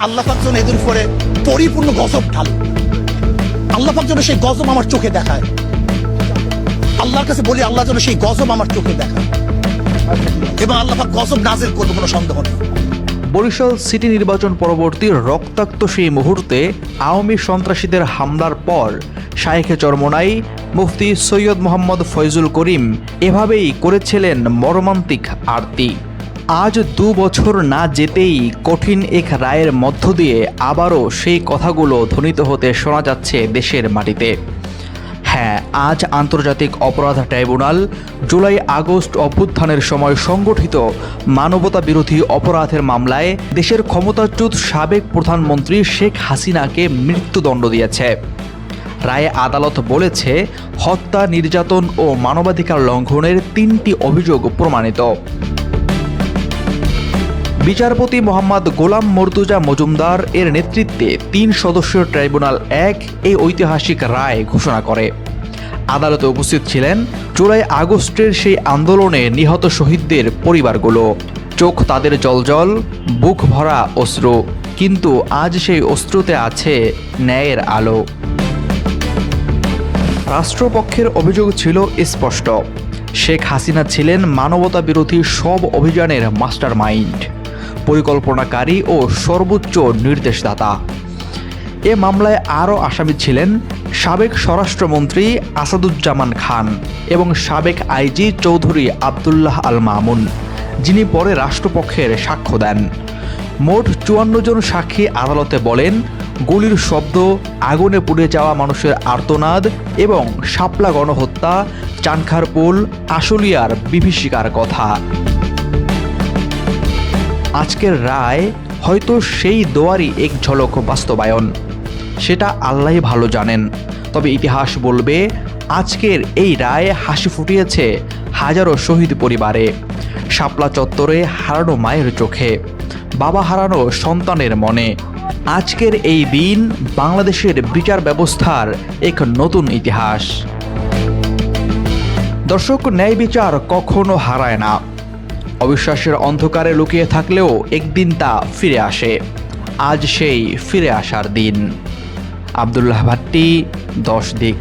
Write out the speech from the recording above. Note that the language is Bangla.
আল্লাহ পাক যেন এদের উপরে পরিপূর্ণ গজব ঢাল। আল্লাহ পাক যেন সেই গজব আমার চোখে দেখায়। আল্লাহর কাছে বলি, আল্লাহ যেন সেই গজব আমার চোখে দেখায়। এবং আল্লাহ পাক গজব নাজেল করবে কোনো সন্দেহ নেই। বরিশাল সিটি নির্বাচন পরবর্তী রক্তাক্ত সেই মুহূর্তে আওয়ামী সন্ত্রাসীদের হামলার পর শায়েখে চরমোনাই, মুফতি সৈয়দ মোহাম্মদ ফয়জুল করিম এভাবেই করেছিলেন মর্মান্তিক আরতি। আজ দু বছর না যেতেই কঠিন এক রায়ের মধ্য দিয়ে আবারও সেই কথাগুলো ধ্বনিত হতে শোনা যাচ্ছে দেশের মাটিতে। হ্যাঁ আজ আন্তর্জাতিক অপরাধ ট্রাইব্যুনাল জুলাই আগস্ট অভ্যুত্থানের সময় সংগঠিত মানবতা বিরোধী অপরাধের মামলায় দেশের ক্ষমতাচ্যুত সাবেক প্রধানমন্ত্রী শেখ হাসিনাকে মৃত্যুদণ্ড দিয়েছে। রায়ে আদালত বলেছে, হত্যা, নির্যাতন ও মানবাধিকার লঙ্ঘনের তিনটি অভিযোগ প্রমাণিত। বিচারপতি মোহাম্মদ গোলাম মর্তুজা মজুমদার এর নেতৃত্বে তিন সদস্যের ট্রাইব্যুনাল এক এই ঐতিহাসিক রায় ঘোষণা করে। আদালতে উপস্থিত ছিলেন জুলাই আগস্টের সেই আন্দোলনে নিহত শহীদদের পরিবারগুলো। চোখ তাদের জলজল, বুক ভরা অশ্রু, কিন্তু আজ সেই অশ্রুতে আছে ন্যায়ের আলো। রাষ্ট্রপক্ষের অভিযোগ ছিল স্পষ্ট। শেখ হাসিনা ছিলেন মানবতা বিরোধী সব অভিযানের মাস্টার মাইন্ড পরিকল্পনাকারী ও সর্বোচ্চ নির্দেশদাতা। এ মামলায় আরও আসামি ছিলেন সাবেক স্বরাষ্ট্রমন্ত্রী আসাদুজ্জামান খান এবং সাবেক আইজি চৌধুরী আবদুল্লাহ আল মামুন, যিনি পরে রাষ্ট্রপক্ষের সাক্ষ্য দেন। মোট চুয়ান্ন জন সাক্ষী আদালতে বলেন, গুলির শব্দ, আগুনে পুড়ে যাওয়া মানুষের আর্তনাদ এবং শাপলা গণহত্যা, চানখারপুল, আশুলিয়ার বিভীষিকার কথা। আজকের রায় হয়তো সেই দোয়ারই এক ঝলক বাস্তবায়ন। সেটা আল্লাহ ভালো জানেন। তবে ইতিহাস বলবে, আজকের এই রায় হাসি ফুটিয়েছে হাজারো শহীদ পরিবারে। শাপলা চত্বরে হারানো মায়ের চোখে, বাবা হারানো সন্তানের মনে। আজকের এই দিন বাংলাদেশের বিচার ব্যবস্থার এক নতুন ইতিহাস। দর্শক, ন্যায় বিচার কখনো হারায় না। অবিশ্বাসের অন্ধকারে লুকিয়ে থাকলেও একদিন তা ফিরে আসে। আজ সেই ফিরে আসার দিন। আবদুল্লাহ ভাট্টি, দশ দিক।